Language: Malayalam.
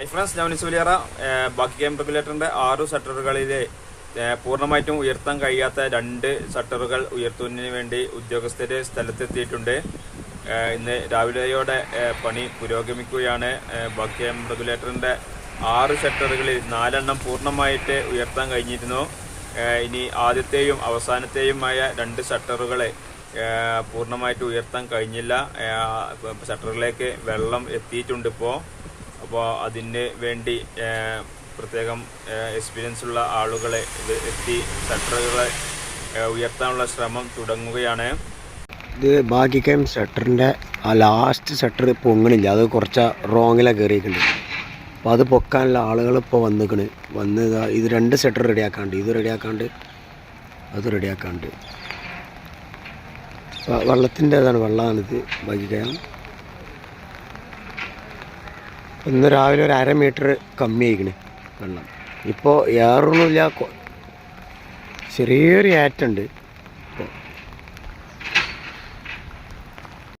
ഹൈ ഫ്രണ്ട്സ് ഞാൻ സുലിയറ ബാക്കി ഗെയിം റെഗുലേറ്ററിന്റെ ആറു ഷട്ടറുകളിൽ പൂർണമായിട്ടും ഉയർത്താൻ കഴിയാത്ത രണ്ട് ഷട്ടറുകൾ ഉയർത്തുന്നതിന് വേണ്ടി ഉദ്യോഗസ്ഥര് സ്ഥലത്തെത്തിയിട്ടുണ്ട്. ഇന്ന് രാവിലെയോടെ പണി പുരോഗമിക്കുകയാണ്. ബാക്കി ഗെയിം റെഗുലേറ്ററിന്റെ ആറ് ഷട്ടറുകളിൽ നാലെണ്ണം പൂർണമായിട്ട് ഉയർത്താൻ കഴിഞ്ഞിരുന്നു. ഇനി ആദ്യത്തെയും അവസാനത്തെയുമായ രണ്ട് ഷട്ടറുകളെ പൂർണമായിട്ട് ഉയർത്താൻ കഴിഞ്ഞില്ല. ഷട്ടറിലേക്ക് വെള്ളം എത്തിയിട്ടുണ്ട് ഇപ്പോൾ അപ്പോൾ അതിന് വേണ്ടി പ്രത്യേകം എക്സ്പീരിയൻസ് ഉള്ള ആളുകളെ ഇത് എത്തി ഷട്ടറുകളെ ഉയർത്താനുള്ള ശ്രമം തുടങ്ങുകയാണ്. ഇത് ഭാഗ്യക്കാം ഷട്ടറിന്റെ ആ ലാസ്റ്റ് ഷട്ടർ പൊങ്ങണില്ല. അത് കുറച്ച് റോങ്ങിലാണ് കയറിയിട്ടുണ്ട് അപ്പോൾ അത് പൊക്കാനുള്ള ആളുകൾ ഇപ്പോൾ വന്നിക്കണ്. വന്ന് ഇതാ രണ്ട് ഷട്ടർ റെഡിയാക്കാണ്ട് ഇത് റെഡിയാക്കാണ്ട് അത് റെഡിയാക്കാണ്ട് വെള്ളത്തിന്റെ അതാണ് വെള്ളമാണിത് ഭാഗ്യക്കാം. ഇന്ന് രാവിലെ ഒരു അര മീറ്റർ കമ്മി ആയിക്കണ് വെള്ളം. ഇപ്പോൾ ഏറൊന്നുമില്ല ചെറിയൊരു ആറ്റുണ്ട്